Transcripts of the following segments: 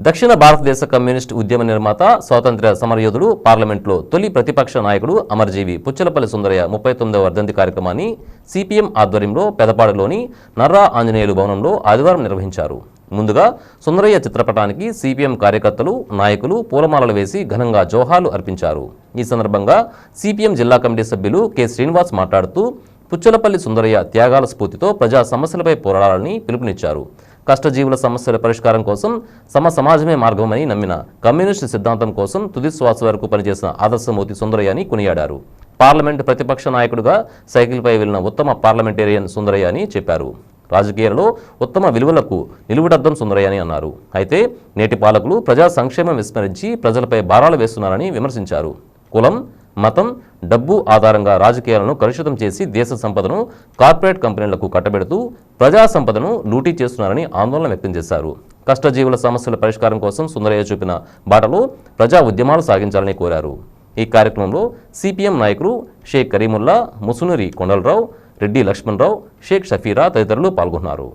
దక్షిణ భారతదేశ కమ్యూనిస్ట్ ఉద్యమ నిర్మాత స్వాతంత్ర్య సమరయోధుడు పార్లమెంట్లో తొలి ప్రతిపక్ష నాయకుడు అమరజీవి పుచ్చలపల్లి సుందరయ్య ముప్పై తొమ్మిదవ వర్ధంతి కార్యక్రమాన్ని సిపిఎం ఆధ్వర్యంలో పెదపాడులోని నర్రా ఆంజనేయులు భవనంలో ఆదివారం నిర్వహించారు. ముందుగా సుందరయ్య చిత్రపటానికి సిపిఎం కార్యకర్తలు నాయకులు పూలమాలలు వేసి ఘనంగా జోహార్లు అర్పించారు. ఈ సందర్భంగా సిపిఎం జిల్లా కమిటీ సభ్యులు కె. శ్రీనివాస్ మాట్లాడుతూ పుచ్చలపల్లి సుందరయ్య త్యాగాల స్ఫూర్తితో ప్రజా సమస్యలపై పోరాడాలని పిలుపునిచ్చారు. కష్టజీవుల సమస్యల పరిష్కారం కోసం సమ సమాజమే మార్గమని నమ్మిన కమ్యూనిస్టు సిద్ధాంతం కోసం తుది శ్వాస వరకు పనిచేసిన ఆదర్శమూర్తి సుందరయ్య అని కొనియాడారు. పార్లమెంటు ప్రతిపక్ష నాయకుడిగా సైకిల్పై వెళ్ళిన ఉత్తమ పార్లమెంటేరియన్ సుందరయ్య అని చెప్పారు. రాజకీయాలలో ఉత్తమ విలువలకు నిలువుడద్దం సుందరయ్య అని అన్నారు. అయితే నేటి పాలకులు ప్రజా సంక్షేమం విస్మరించి ప్రజలపై భారాలు వేస్తున్నారని విమర్శించారు. కులం మతం డబ్బు ఆధారంగా రాజకీయాలను కలుషితం చేసి దేశ సంపదను కార్పొరేట్ కంపెనీలకు కట్టబెడుతూ ప్రజా సంపదను లూటీ చేస్తున్నారని ఆందోళన వ్యక్తం చేశారు. కష్టజీవుల సమస్యల పరిష్కారం కోసం సుందరయ్య చూపిన బాటలో ప్రజా ఉద్యమాలు సాగించాలని కోరారు. ఈ కార్యక్రమంలో సిపిఎం నాయకులు షేక్ కరీముల్లా ముసునూరి కొండలరావు రెడ్డి లక్ష్మణరావు షేక్ షఫీరా తదితరులు పాల్గొన్నారు.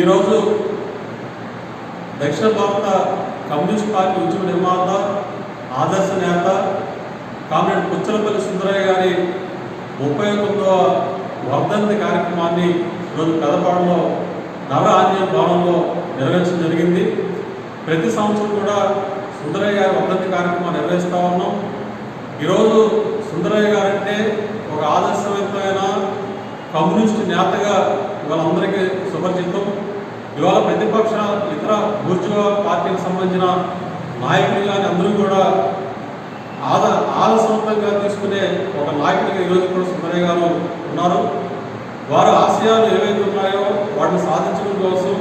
ఈరోజు దక్షిణ భారత కమ్యూనిస్ట్ పార్టీ ఉద్యమ నిర్మాత ఆదర్శ నేత కామ్రేడ్ పుచ్చలపల్లి సుందరయ్య గారి ముప్పై తొమ్మిదవ వర్ధంతి కార్యక్రమాన్ని ఈరోజు పెదపాడులో నవ ఆంజనేయ భవనంలో నిర్వహించడం జరిగింది. ప్రతి సంవత్సరం కూడా సుందరయ్య గారి వర్ధంతి కార్యక్రమం నిర్వహిస్తూ ఉన్నాం. ఈరోజు సుందరయ్య గారంటే ఒక ఆదర్శవంతమైన కమ్యూనిస్ట్ నేతగా ఇవాళ అందరికీ సుపరిచితం ఇవాళ ప్రతిపక్ష ఇతర బూర్జువా పార్టీకి సంబంధించిన నాయకులు కానీ అందరూ కూడా ఆద ఆదర్శవంతంగా తీసుకునే ఒక నాయకుడిగా ఈరోజు కూడా సుబ్బయ్య గారు ఉన్నారు. వారు ఆశయాలు ఏవైతే ఉన్నాయో వాటిని సాధించడం కోసం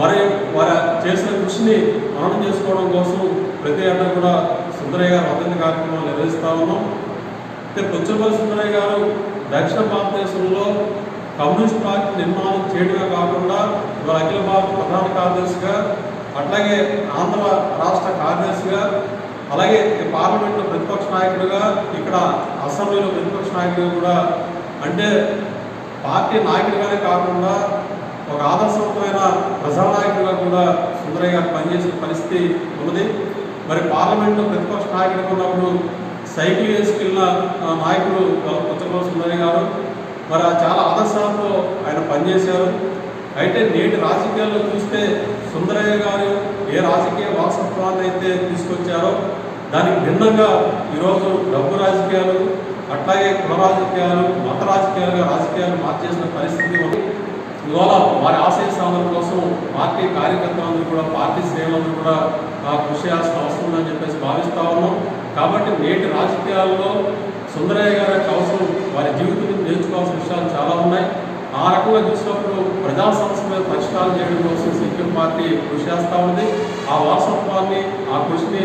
మరి వారు చేసిన కృషిని మనం చేసుకోవడం కోసం ప్రతి ఏటా కూడా సుందరయ్య గారు అభివృద్ధి కార్యక్రమాలు నిర్వహిస్తూ ఉన్నాం. అయితే పుచ్చపల్లి సుందరయ్య గారు దక్షిణ భారతదేశంలో కమ్యూనిస్ట్ పార్టీ నిర్మాణం చేయడమే కాకుండా ఇవాళ అఖిల భారత ప్రధాన కార్యదర్శిగా అట్లాగే ఆంధ్ర రాష్ట్ర కార్యదర్శిగా అలాగే పార్లమెంట్లో ప్రతిపక్ష నాయకుడిగా ఇక్కడ అసెంబ్లీలో ప్రతిపక్ష నాయకుడిగా కూడా అంటే పార్టీ నాయకుడిగానే కాకుండా ఒక ఆదర్శవంతమైన ప్రజానాయకుడిగా కూడా సుందరయ్య గారు పనిచేసిన పరిస్థితి ఉన్నది. మరి పార్లమెంట్లో ప్రతిపక్ష నాయకుడిగా ఉన్నప్పుడు సైకిల్ వేసుకెళ్ళిన ఆ, నాయకుడు పుచ్చపల్లి సుందరయ్య గారు మరి చాలా ఆదర్శాలతో ఆయన పనిచేశారు. అయితే నేటి రాజకీయాల్లో చూస్తే సుందరయ్య గారు ఏ రాజకీయ వారసత్వాన్ని అయితే తీసుకొచ్చారో దానికి భిన్నంగా ఈరోజు డబ్బు రాజకీయాలు అట్లాగే కుల రాజకీయాలు మత రాజకీయాలుగా రాజకీయాలు మార్చేసిన పరిస్థితి ఉంది. ఇవాళ వారి ఆశయ సాధన కోసం పార్టీ కార్యకర్తలందరూ కూడా పార్టీ సేవలందరూ కూడా కృషి చేయాల్సిన అవసరం ఉందని చెప్పేసి భావిస్తా ఉన్నాం. కాబట్టి నేటి రాజకీయాల్లో సుందరయ్య గారి అవసరం వారి జీవితం నుంచి నేర్చుకోవాల్సిన విషయాలు చాలా ఉన్నాయి ఆ రకంగా చూసినప్పుడు ప్రజా సమస్యల పరిష్కారం చేయడం కోసం సిపిఎం పార్టీ కృషి చేస్తూ ఉంది. ఆ వారసత్వాన్ని ఆ కృషిని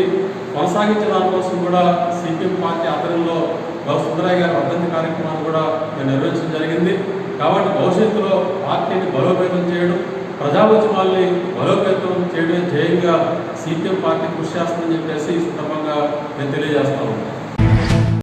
కొనసాగించే దానికోసం కూడా సిపిఎం పార్టీ ఆధ్వర్యంలో గౌ సుందరయ్య గారి వర్ధంతి కార్యక్రమాన్ని కూడా నేను నిర్వహించడం జరిగింది. కాబట్టి భవిష్యత్తులో పార్టీని బలోపేతం చేయడం ప్రజా ఉద్యమాల్ని బలోపేతం చేయడం ధ్యేయంగా సిపిఎం పార్టీ కృషి చేస్తుందని చెప్పేసి ఈ సందర్భంగా నేను తెలియజేస్తాను